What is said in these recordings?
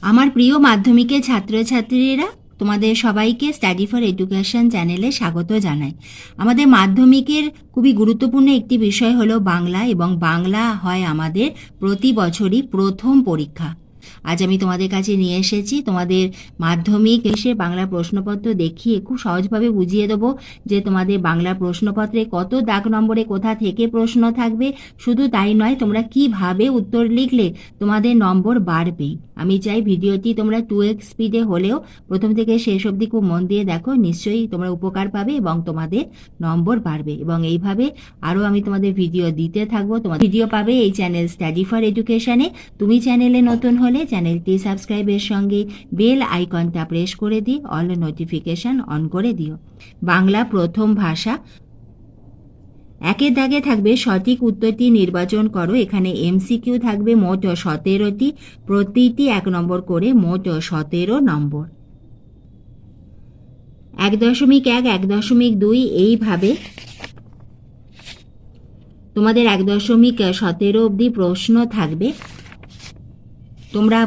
আমার প্রিয় মাধ্যমিকের ছাত্রছাত্রীরা, তোমাদের সবাইকে স্টাডি ফর এডুকেশন চ্যানেলে স্বাগত জানাই। আমাদের মাধ্যমিকের খুবই গুরুত্বপূর্ণ একটি বিষয় হলো বাংলা এবং বাংলা হয় আমাদের প্রতি বছরই প্রথম পরীক্ষা। আজ আমি তোমাদের কাছে নিয়ে এসেছি। তোমাদের মাধ্যমিক এসে বাংলা প্রশ্নপত্র দেখিয়ে খুব সহজভাবে বুঝিয়ে দেবো যে তোমাদের বাংলা প্রশ্নপত্রে কত দাগ নম্বরে কোথা থেকে প্রশ্ন থাকবে। শুধু তাই নয়, তোমরা কীভাবে উত্তর লিখলে তোমাদের নম্বর বাড়বে। আমি চাই ভিডিওটি তোমরা টু এক্স স্পিডে হলেও প্রথম থেকে শেষ অবধি খুব মন দিয়ে দেখো, নিশ্চয়ই তোমরা উপকার পাবে এবং তোমাদের নম্বর বাড়বে। এবং এইভাবে আরও আমি তোমাদের ভিডিও দিতে থাকব। তোমার ভিডিও পাবে এই চ্যানেল স্টাডি ফর এডুকেশনে। তুমি চ্যানেলে নতুন হলে চ্যানেলটি সাবস্ক্রাইবের সঙ্গে বেল আইকনটা প্রেস করে দিই অল নোটিফিকেশন অন করে দিও। বাংলা প্রথম ভাষা। একের দাগে থাকবে সঠিক উত্তরটি নির্বাচন করো। এখানে এমসিকিউ থাকবে মোট সতেরোটি। প্রতিটি এক নম্বর করে মোট সতেরো নম্বর। এক দশমিক এক এক দশমিক দুই, এইভাবে। তোমাদের এক দশমিক সতেরো অবধি প্রশ্ন থাকবে। তোমরা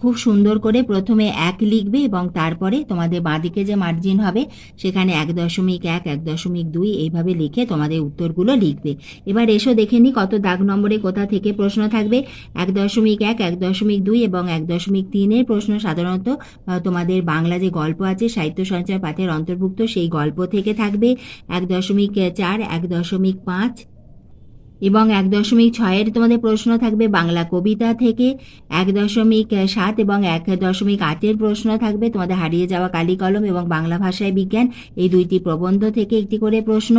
খুব সুন্দর করে প্রথমে এক লিখবে এবং তারপরে তোমাদের বাঁদিকে যে মার্জিন হবে, সেখানে এক দশমিক এক এক দশমিক দুই এইভাবে লিখে তোমাদের উত্তরগুলো লিখবে। এবার এসো দেখে নি কত দাগ নম্বরে কোথা থেকে প্রশ্ন থাকবে। এক দশমিক এক এক দশমিক দুই এবং এক দশমিক তিনের প্রশ্ন সাধারণত তোমাদের বাংলা যে গল্প আছে, সাহিত্য সঞ্চয় পাঠের অন্তর্ভুক্ত সেই গল্প থেকে থাকবে। এক দশমিক চার, এক দশমিক পাঁচ এবং এক দশমিক ছয়ের তোমাদের প্রশ্ন থাকবে বাংলা কবিতা থেকে, এক দশমিক সাত এবং এক দশমিক আটের প্রশ্ন থাকবে তোমাদের হারিয়ে যাওয়া কালি কলম এবং বাংলা ভাষায় বিজ্ঞান, এই দুইটি প্রবন্ধ থেকে একটি করে প্রশ্ন।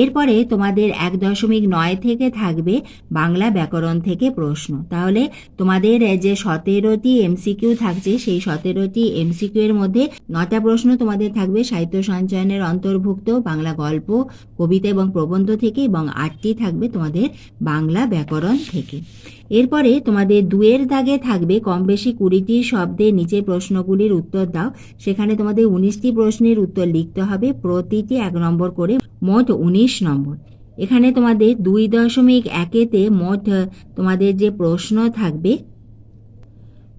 এরপরে তোমাদের এক দশমিক নয় থেকে থাকবে বাংলা ব্যাকরণ থেকে প্রশ্ন। তাহলে তোমাদের যে সতেরোটি এমসিকিউ থাকছে, সেই সতেরোটি এমসিকিউ এর মধ্যে নটা প্রশ্ন তোমাদের থাকবে, সাহিত্য সঞ্চয়নের অন্তর্ভুক্ত, বাংলা গল্প, কবিতা এবং প্রবন্ধ থেকে এবং আটটি থাকবে তোমাদের বাংলা ব্যাকরণ থেকে। এরপরে তোমাদের দুয়ের দাগে থাকবে কম বেশি কুড়িটি শব্দের নিচে প্রশ্নগুলির উত্তর দাও। সেখানে তোমাদের উনিশটি প্রশ্নের উত্তর লিখতে হবে। প্রতিটি এক নম্বর করে মোট উনিশ নম্বর। এখানে তোমাদের দুই দশমিক একেতে মোট তোমাদের যে প্রশ্ন থাকবে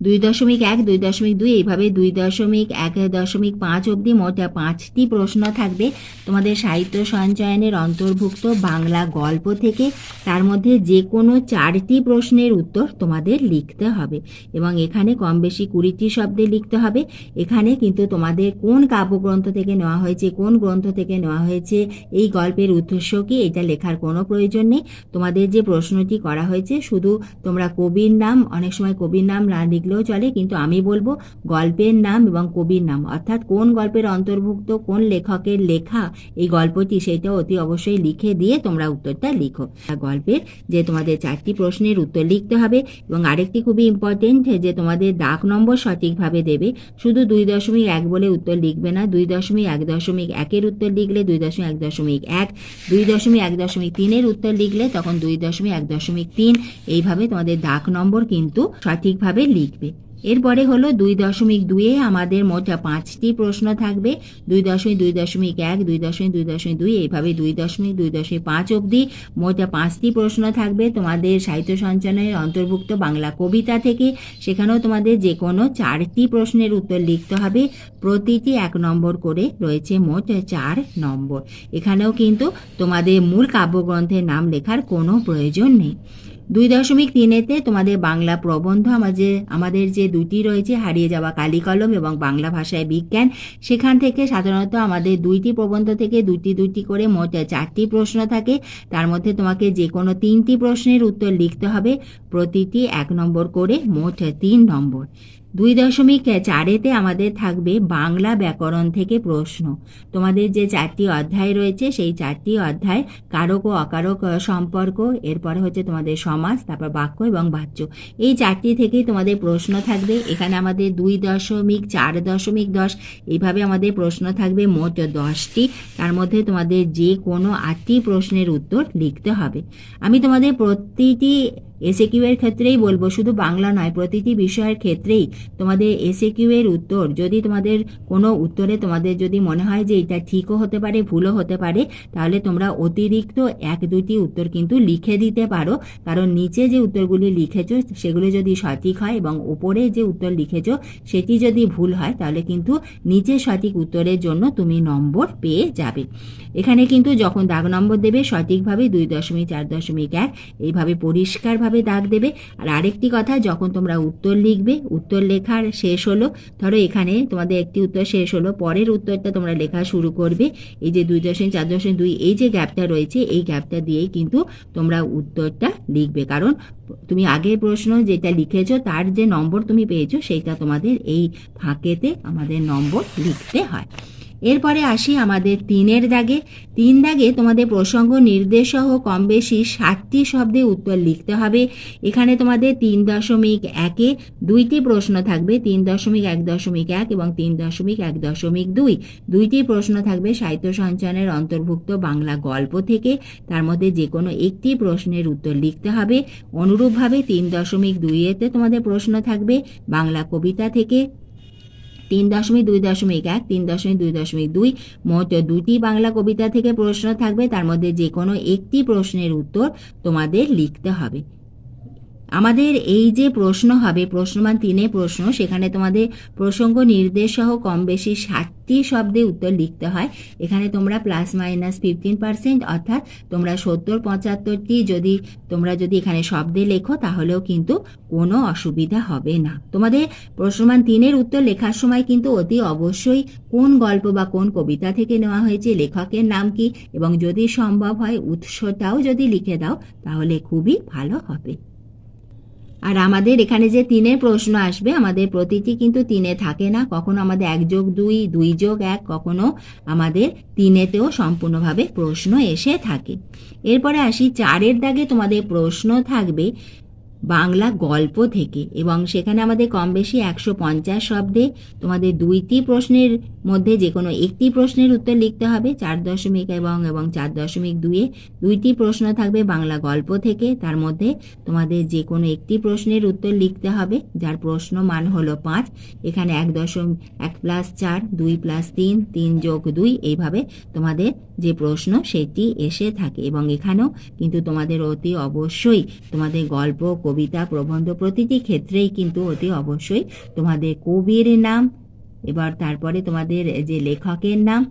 দুই দশমিক এক, দুই দশমিক দুই, এইভাবে দুই দশমিক এক দশমিক পাঁচ অবধি মোট পাঁচটি প্রশ্ন থাকবে। তোমাদের সাহিত্য সঞ্চয়নের অন্তর্ভুক্ত বাংলা গল্প থেকে তার মধ্যে যে কোনো চারটি প্রশ্নের উত্তর তোমাদের লিখতে হবে এবং এখানে কম বেশি কুড়িটি শব্দে লিখতে হবে। এখানে কিন্তু তোমাদের কোন কাব্যগ্রন্থ থেকে নেওয়া হয়েছে, কোন গ্রন্থ থেকে নেওয়া হয়েছে, এই গল্পের উদ্দেশ্য কি, এটা লেখার কোনো প্রয়োজন নেই। তোমাদের যে প্রশ্নটি করা হয়েছে, শুধু তোমরা কবির নাম, অনেক সময় কবির নাম না লিখলেও চলে, কিন্তু আমি বলব গল্পের নাম এবং কবির নাম। অর্থাৎ কোন গল্পের অন্তর্ভুক্ত, কোন লেখকের লেখা, এই গল্পটি সেটা অতি অবশ্যই লিখে দিয়ে তোমরা উত্তরটা লিখো। গল্পের যে তোমাদের চারটি প্রশ্নের উত্তর লিখতে হবে এবং আরেকটি খুবই ইম্পর্টেন্ট যে তোমাদের দাগ নম্বর সঠিকভাবে দেবে। শুধু দুই দশমিক এক বলে উত্তর লিখবে না, দুই দশমিক এক দশমিক একের উত্তর লিখলে দুই দশমিক এক দশমিক এক, দুই দশমিক এক দশমিক তিনের উত্তর লিখলে তখন দুই দশমিক এক দশমিক তিন। এইভাবে তোমাদের দাগ নম্বর কিন্তু সঠিকভাবে লিখবে এরপরে হলো দুই দশমিক দুইয়ে আমাদের মোট পাঁচটি প্রশ্ন থাকবে। দুই দশমিক দুই দশমিক এক, দুই দশমিক দুই দশমিক দুই এইভাবে দুই দশমিক দুই দশমিক পাঁচ অবধি মোট পাঁচটি প্রশ্ন থাকবে তোমাদের সাহিত্য সঞ্চয়নের অন্তর্ভুক্ত বাংলা কবিতা থেকে। সেখানেও তোমাদের যে কোনো চারটি প্রশ্নের উত্তর লিখতে হবে। প্রতিটি এক নম্বর করে রয়েছে মোট চার নম্বর। এখানেও কিন্তু তোমাদের মূল কাব্যগ্রন্থের নাম লেখার কোনো প্রয়োজন নেই। দুই দশমিক তিনেতে তোমাদের বাংলা প্রবন্ধ আমাদের আমাদের যে দুটি রয়েছে, হারিয়ে যাওয়া কালিকলম এবং বাংলা ভাষায় বিজ্ঞান, সেখান থেকে সাধারণত আমাদের দুইটি প্রবন্ধ থেকে দুটি দুটি করে মোট চারটি প্রশ্ন থাকে। তার মধ্যে তোমাকে যে কোনো তিনটি প্রশ্নের উত্তর লিখতে হবে। প্রতিটি এক নম্বর করে মোট তিন নম্বর। দুই দশমিক চারেতে আমাদের থাকবে বাংলা ব্যাকরণ থেকে প্রশ্ন। তোমাদের যে চারটি অধ্যায় রয়েছে, সেই চারটি অধ্যায় কারক ও অকারক সম্পর্ক, এরপরে হচ্ছে তোমাদের সমাজ তারপর বাক্য এবং বাচ্য এই চারটি থেকেই তোমাদের প্রশ্ন থাকবে। এখানে আমাদের দুই দশমিক চার দশমিক দশ, এইভাবে আমাদের প্রশ্ন থাকবে মোট দশটি। তার মধ্যে তোমাদের যে কোনো আটটি প্রশ্নের উত্তর লিখতে হবে। আমি তোমাদের প্রতিটি এসে কিউ এর ক্ষেত্রেই বলব, শুধু বাংলা নয়, প্রতিটি বিষয়ের ক্ষেত্রেই তোমাদের এসে কিউ এর উত্তর, যদি তোমাদের কোনো উত্তরে তোমাদের যদি মনে হয় যে এটা ঠিকও হতে পারে, ভুলও হতে পারে, তাহলে তোমরা অতিরিক্ত এক দুটি উত্তর কিন্তু লিখে দিতে পারো। কারণ নিচে যে উত্তরগুলি লিখেছো, সেগুলি যদি সঠিক হয় এবং উপরে যে উত্তর লিখেছো, সেটি যদি ভুল হয়, তাহলে কিন্তু নিচে সঠিক উত্তরের জন্য তুমি নম্বর পেয়ে যাবে। এখানে কিন্তু যখন দাগ নম্বর দেবে, সঠিকভাবে দুই দশমিক চার দশমিক এক, এইভাবে পরিষ্কারভাবে দাগ দেবে। আর আরেকটি কথা, যখন তোমরা উত্তর লিখবে, উত্তর লেখার শেষ হলো, ধরো এখানে তোমাদের একটি উত্তর শেষ হলো, পরের উত্তরটা তোমরা লেখা শুরু করবে। এই যে দুই দশমিক চার দশমিক দুই, এই যে গ্যাপটা রয়েছে, এই গ্যাপটা দিয়েই কিন্তু তোমরা উত্তরটা লিখবে। কারণ তুমি আগের প্রশ্ন যেটা লিখেছো, তার যে নম্বর তুমি পেয়েছ, সেইটা তোমাদের এই ফাঁকেতে আমাদের নম্বর লিখতে হয়। এরপরে আসি আমাদের তিনের দাগে। তিন দাগে তোমাদের প্রসঙ্গ নির্দেশ সহ কম বেশি সাতটি শব্দে উত্তর লিখতে হবে। এখানে তোমাদের তিন দশমিক একে দুইটি প্রশ্ন থাকবে। তিন দশমিক এক দশমিক এক এবং তিন দশমিক এক দশমিক দুই। দুইটি প্রশ্ন থাকবে সাহিত্য সঞ্চয়নের অন্তর্ভুক্ত বাংলা গল্প থেকে। তার মধ্যে যে কোনো একটি প্রশ্নের উত্তর লিখতে হবে। অনুরূপভাবে তিন দশমিক দুইয়েতে তোমাদের প্রশ্ন থাকবে বাংলা কবিতা থেকে। তিন দশমিক দুই দশমিক এক, তিন দশমিক দুই দশমিক দুই, মোট দুটি বাংলা কবিতা থেকে প্রশ্ন থাকবে। তার মধ্যে যে কোনো একটি প্রশ্নের উত্তর তোমাদের লিখতে হবে। আমাদের এই যে প্রশ্ন হবে, প্রশ্নমান তিনে প্রশ্ন, সেখানে তোমাদের প্রসঙ্গ নির্দেশ সহ কম বেশি ষাটটি শব্দে উত্তর লিখতে হয়। এখানে তোমরা প্লাস মাইনাস ফিফটিন পার্সেন্ট অর্থাৎ তোমরা সত্তর, পঁচাত্তরটি যদি, তোমরা যদি এখানে শব্দে লেখো, তাহলেও কিন্তু কোনো অসুবিধা হবে না। তোমাদের প্রশ্নমান তিনের উত্তর লেখার সময় কিন্তু অতি অবশ্যই কোন গল্প বা কোন কবিতা থেকে নেওয়া হয়েছে, লেখকের নাম কি, এবং যদি সম্ভব হয় উৎসটাও যদি লিখে দাও, তাহলে খুবই ভালো হবে। আর আমাদের এখানে যে তিনের প্রশ্ন আসবে, আমাদের প্রতিটি কিন্তু তিনে থাকে না। কখনো আমাদের এক যোগ দুই দুই যোগ এক, কখনো আমাদের তিনেতেও সম্পূর্ণভাবে প্রশ্ন এসে থাকে। এরপরে আসি, চারের দাগে তোমাদের প্রশ্ন থাকবে বাংলা গল্প থেকে। এবং সেখানে আমাদের কম বেশি একশো পঞ্চাশ শব্দে তোমাদের দুইটি প্রশ্নের মধ্যে যে কোনো একটি প্রশ্নের উত্তর লিখতে হবে, চার দশমিক এবং এবং চার দশমিক দুয়ে দুইটি প্রশ্ন থাকবে বাংলা গল্প থেকে। তার মধ্যে তোমাদের যে কোনো একটি প্রশ্নের উত্তর লিখতে হবে, যার প্রশ্ন মান হলো পাঁচ। এখানে এক দশম, এক প্লাস চার, দুই প্লাস তিন তিন যোগ দুই, এইভাবে তোমাদের যে প্রশ্ন সেটি এসে থাকে। এবং এখানেও কিন্তু তোমাদের অতি অবশ্যই তোমাদের গল্প কবিতা প্রবন্ধ প্রতিটি ক্ষেত্রেই কিন্তু অতি অবশ্যই তোমাদের কবির নাম, এবার তারপরে তোমাদের যে লেখকের নাম,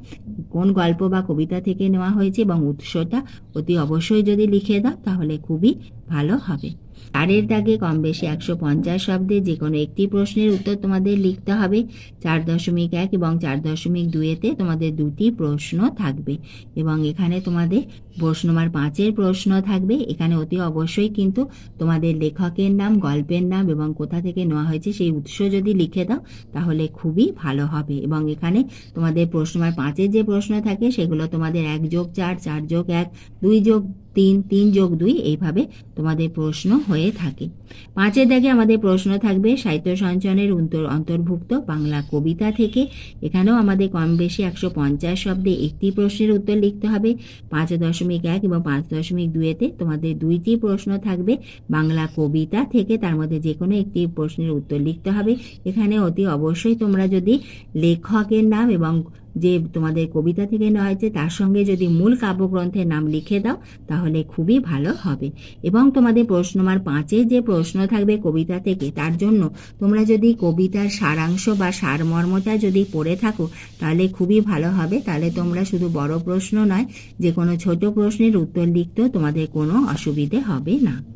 কোন গল্প বা কবিতা থেকে নেওয়া হয়েছে এবং উৎসটা অতি অবশ্যই যদি লিখে দাও তাহলে খুবই ভালো হবে। চারের দাগে কম বেশি একশো পঞ্চাশ শব্দে যে কোনো একটি প্রশ্নের উত্তর তোমাদের লিখতে হবে। চার দশমিক এক এবং চার দশমিক দুয়েতে তোমাদের দুটি প্রশ্ন থাকবে এবং এখানে তোমাদের প্রশ্ন নম্বর পাঁচের প্রশ্ন থাকবে। এখানে অতি অবশ্যই কিন্তু তোমাদের লেখকের নাম, গল্পের নাম এবং কোথা থেকে নেওয়া হয়েছে সেই উৎস যদি লিখে দাও তাহলে খুবই ভালো হবে এবং এখানে তোমাদের প্রশ্ন নম্বর পাঁচের যে প্রশ্ন থাকে সেগুলো তোমাদের এক যোগ চার চার যোগ এক, দুই যোগ তিন তিন যোগ দুই, এইভাবে তোমাদের প্রশ্ন হয়ে থাকে। পাঁচের দাগে আমাদের প্রশ্ন থাকবে, সাহিত্য সঞ্চয়নের অন্তর- অন্তর্ভুক্ত বাংলা কবিতা থেকে। এখানেও আমাদের কম বেশি একশো পঞ্চাশ শব্দে একটি প্রশ্নের উত্তর লিখতে হবে। পাঁচ দশমিক এক এবং পাঁচ দশমিক দুয়েতে তোমাদের দুইটি প্রশ্ন থাকবে। বাংলা কবিতা থেকে তার মধ্যে যে কোনো একটি প্রশ্নের উত্তর লিখতে হবে। এখানে অতি অবশ্যই তোমরা যদি লেখকের নাম এবং যে তোমাদের কবিতা থেকে নেওয়া হয়েছে, তার সঙ্গে যদি মূল কাব্যগ্রন্থের নাম লিখে দাও, তাহলে খুবই ভালো হবে। এবং তোমাদের প্রশ্ন নম্বর পাঁচে যে প্রশ্ন থাকবে কবিতা থেকে, তার জন্য তোমরা যদি কবিতার সারাংশ বা সারমর্মটা যদি পড়ে থাকো, তাহলে খুবই ভালো হবে। তাহলে তোমরা শুধু বড় প্রশ্ন নয়, যে কোনো ছোট প্রশ্নের উত্তর লিখতেও তোমাদের কোনো অসুবিধে হবে না।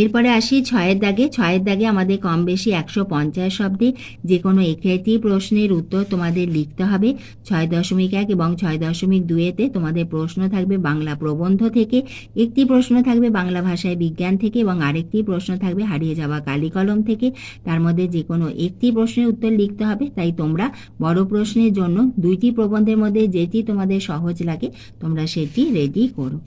এরপরে আসি ছয়ের দাগে। ছয়ের দাগে আমাদের কম বেশি একশো পঞ্চাশ শব্দে যে কোনো একটি প্রশ্নের উত্তর তোমাদের লিখতে হবে। ছয় দশমিক এক এবং ছয় দশমিক দুয়েতে তোমাদের প্রশ্ন থাকবে বাংলা প্রবন্ধ থেকে। একটি প্রশ্ন থাকবে বাংলা ভাষায় বিজ্ঞান থেকে এবং আরেকটি প্রশ্ন থাকবে হারিয়ে যাওয়া কালিকলম থেকে। তার মধ্যে যে কোনো একটি প্রশ্নের উত্তর লিখতে হবে। তাই তোমরা বড় প্রশ্নের জন্য দুইটি প্রবন্ধের মধ্যে যেটি তোমাদের সহজ লাগে, তোমরা সেটি রেডি করো।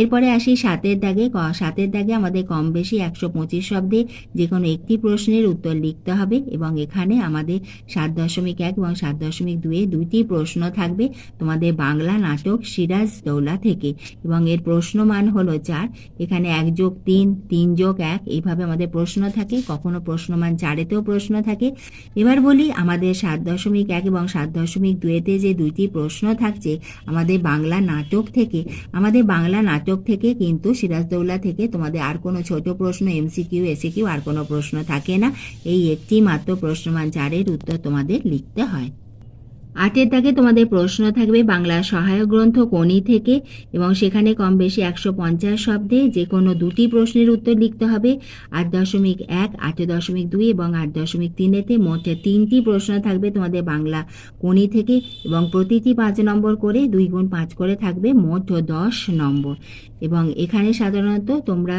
এরপরে আসি সাতের দাগে। সাতের দাগে আমাদের কম বেশি বেশি একশো পঁচিশ শব্দে যে কোনো একটি প্রশ্নের উত্তর লিখতে হবে এবং এখানে আমাদের সাত দশমিক এক এবং সাত দশমিক দুয়ে দুইটি প্রশ্ন থাকবে তোমাদের বাংলা নাটক সিরাজ দৌলা থেকে। এবং এর প্রশ্নমান হলো চার। এখানে এক যোগ তিন তিন যোগ এক, এইভাবে আমাদের প্রশ্ন থাকে। কখনো প্রশ্নমান চারেতেও প্রশ্ন থাকে। এবার বলি আমাদের সাত দশমিক এক এবং সাত দশমিক দুয়েতে যে দুইটি প্রশ্ন থাকছে আমাদের বাংলা নাটক থেকে। আমাদের বাংলা নাটক থেকে কিন্তু সিরাজদৌলা থেকে তোমাদের আর কোনো ছোট প্রশ্ন এমসিকিউ এসিকিউ আর কোনো প্রশ্ন থাকে না। এই একটি মাত্র প্রশ্নমান চারের উত্তর তোমাদের লিখতে হয়। আটের দাগে তোমাদের প্রশ্ন থাকবে বাংলা সহায়ক গ্রন্থ কোনি থেকে এবং সেখানে কম বেশি একশো পঞ্চাশ শব্দে যে কোনো দুটি প্রশ্নের উত্তর লিখতে হবে। আট দশমিক এক, আট দশমিক দুই এবং আট দশমিক তিনেতে মোট তিনটি প্রশ্ন থাকবে তোমাদের বাংলা কোনি থেকে এবং প্রতিটি পাঁচ নম্বর করে দুই গুণ পাঁচ করে থাকবে মোট দশ নম্বর। এবং এখানে সাধারণত তোমরা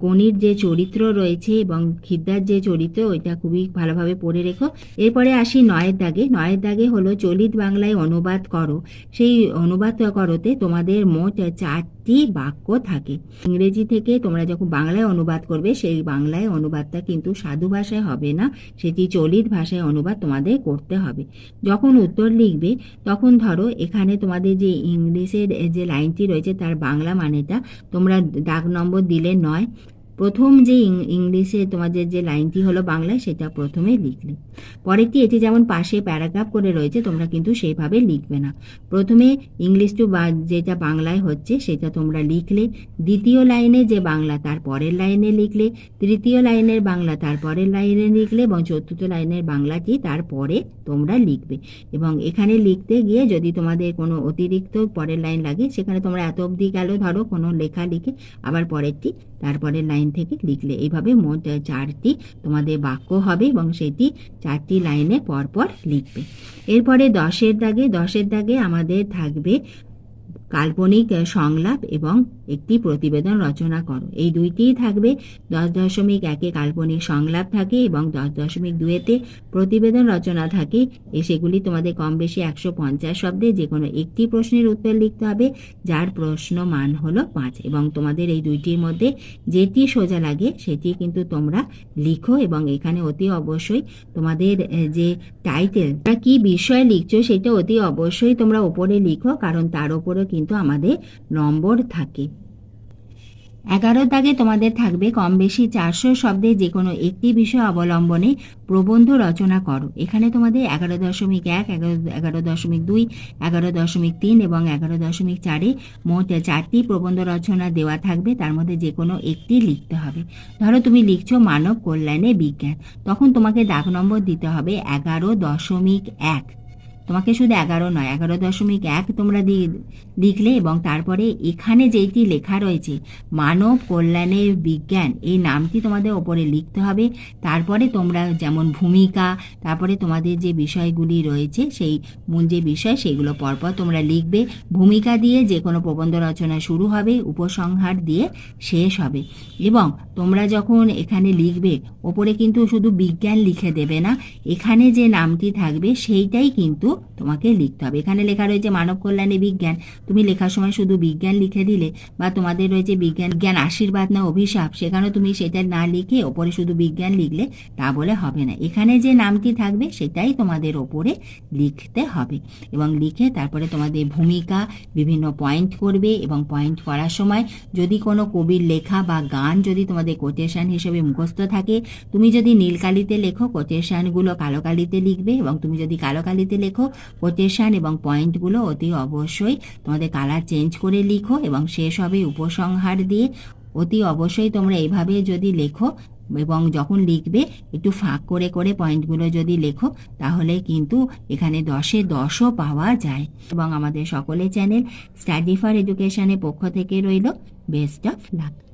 কোনির যে চরিত্র রয়েছে এবং খিদ্দার যে চরিত্র, ওইটা খুবই ভালোভাবে পড়ে রেখো। এরপরে আসি নয়ের দাগে। নয়ের দাগে হলো, চলিত বাংলায় অনুবাদ করো। সেই অনুবাদ করোতে তোমাদের মোট চারটি বাক্য থাকে। ইংরেজি থেকে তোমরা যখন বাংলায় অনুবাদ করবে, সেই বাংলায় অনুবাদটা কিন্তু সাধু ভাষায় হবে না। সেটি চলিত ভাষায় অনুবাদ তোমাদের করতে হবে। যখন উত্তর লিখবে, তখন ধরো এখানে তোমাদের যে ইংলিশের যে লাইনটি রয়েছে, তার বাংলা মানেটা, তোমরা দাগ নম্বর দিলে নয় হয় প্রথম যে ইংলিশে তোমাদের যে লাইনটি হলো বাংলায়, সেটা প্রথমে লিখলে। পরেরটি এটি যেমন পাশে প্যারাগ্রাফ করে রয়েছে, তোমরা কিন্তু সেইভাবে লিখবে না। প্রথমে ইংলিশ টু বা, যেটা বাংলায় হচ্ছে, সেটা তোমরা লিখলে। দ্বিতীয় লাইনে যে বাংলা, তার পরের লাইনে লিখলে। তৃতীয় লাইনের বাংলা, তার পরের লাইনে লিখলে। এবং চতুর্থ লাইনের বাংলাটি তারপরে তোমরা লিখবে। এবং এখানে লিখতে গিয়ে যদি তোমাদের কোনো অতিরিক্ত পরের লাইন লাগে, সেখানে তোমরা এত অবধি গেল, ধরো কোনো লেখা লিখে, আবার পরেরটি, তারপরের লাইন থেকে লিখলে। এইভাবে মোট চারটি তোমাদের বাক্য হবে এবং সেটি চারটি লাইনে পরপর লিখবে। এরপরে দশের দাগে দশের দাগে আমাদের থাকবে কাল্পনিক সংলাপ এবং একটি প্রতিবেদন রচনা করো। এই দুইটিই থাকবে। দশ দশমিক একে কাল্পনিক সংলাপ থাকে এবং দশ দশমিক দুয়েতে প্রতিবেদন রচনা থাকে। এ সেগুলি তোমাদের কম বেশি একশো পঞ্চাশ শব্দে যে কোনো একটি প্রশ্নের উত্তর লিখতে হবে, যার প্রশ্ন মান হলো পাঁচ। এবং তোমাদের এই দুইটির মধ্যে যেটি সোজা লাগে, সেটি কিন্তু তোমরা লিখো এবং এখানে অতি অবশ্যই তোমাদের যে টাইটেল কি বিষয় লিখছো সেটা অতি অবশ্যই তোমরা ওপরে লিখো, কারণ তার উপরেও কিন্তু আমাদের নম্বর থাকে। এগারো দাগে তোমাদের থাকবে কম বেশি চারশো শব্দে যে কোনো একটি বিষয় অবলম্বনে প্রবন্ধ রচনা করো। এখানে তোমাদের এগারো দশমিক এক, এগারো এগারো দশমিক দুই, এগারো দশমিক তিন এবং এগারো দশমিক চারে মোট চারটি প্রবন্ধ রচনা দেওয়া থাকবে। তার মধ্যে যে কোনো একটি লিখতে হবে। ধরো তুমি লিখছো মানব কল্যাণে বিজ্ঞান। তখন তোমাকে দাগ নম্বর দিতে হবে এগারো দশমিক এক। তোমাকে শুধু এগারো নয়, এগারো দশমিক এক তোমরা লিখলে এবং তারপরে এখানে যেইটি লেখা রয়েছে, মানব কল্যাণের বিজ্ঞান, এই নামটি তোমাদের ওপরে লিখতে হবে। তারপরে তোমরা যেমন ভূমিকা, তারপরে তোমাদের যে বিষয়গুলি রয়েছে, সেই মূল যে বিষয়, সেগুলো পরপর তোমরা লিখবে। ভূমিকা দিয়ে যে কোনো প্রবন্ধ রচনা শুরু হবে, উপসংহার দিয়ে শেষ হবে। এবং তোমরা যখন এখানে লিখবে, ওপরে কিন্তু শুধু বিজ্ঞান লিখে দেবে না, এখানে যে নামটি থাকবে, সেইটাই কিন্তু তোমাকে লিখতে হবে। এখানে লেখা রয়েছে মানব কল্যাণে বিজ্ঞান। তুমি লেখার সময় শুধু বিজ্ঞান লিখে দিলে বা তোমাদের রয়েছে বিজ্ঞান জ্ঞান আশীর্বাদ না অভিশাপ সেখানে তুমি সেটা না লিখে ওপরে শুধু বিজ্ঞান লিখলে তা বলে হবে না। এখানে যে নামটি থাকবে সেটাই তোমাদের ওপরে লিখতে হবে এবং লিখে তারপরে তোমাদের ভূমিকা বিভিন্ন পয়েন্ট করবে এবং পয়েন্ট করার সময় যদি কোনো কবির লেখা বা গান যদি তোমাদের কোটেশন হিসেবে মুখস্থ থাকে, তুমি যদি নীল কালিতে লেখো কোটেশনগুলো কালো কালিতে লিখবে এবং তুমি যদি কালো কালিতে লেখো কোটেশন এবং পয়েন্টগুলো অতি অবশ্যই তোমাদের কালার চেঞ্জ করে লিখো এবং শেষ হবে উপসংহার দিয়ে। অতি অবশ্যই তোমরা এইভাবে যদি লেখো এবং যখন লিখবে, একটু ফাঁক করে করে পয়েন্টগুলো যদি লেখো, তাহলে কিন্তু এখানে দশে দশও পাওয়া যায়। এবং আমাদের সকলে চ্যানেল স্টাডি ফর এডুকেশনের পক্ষ থেকে রইল। Best of luck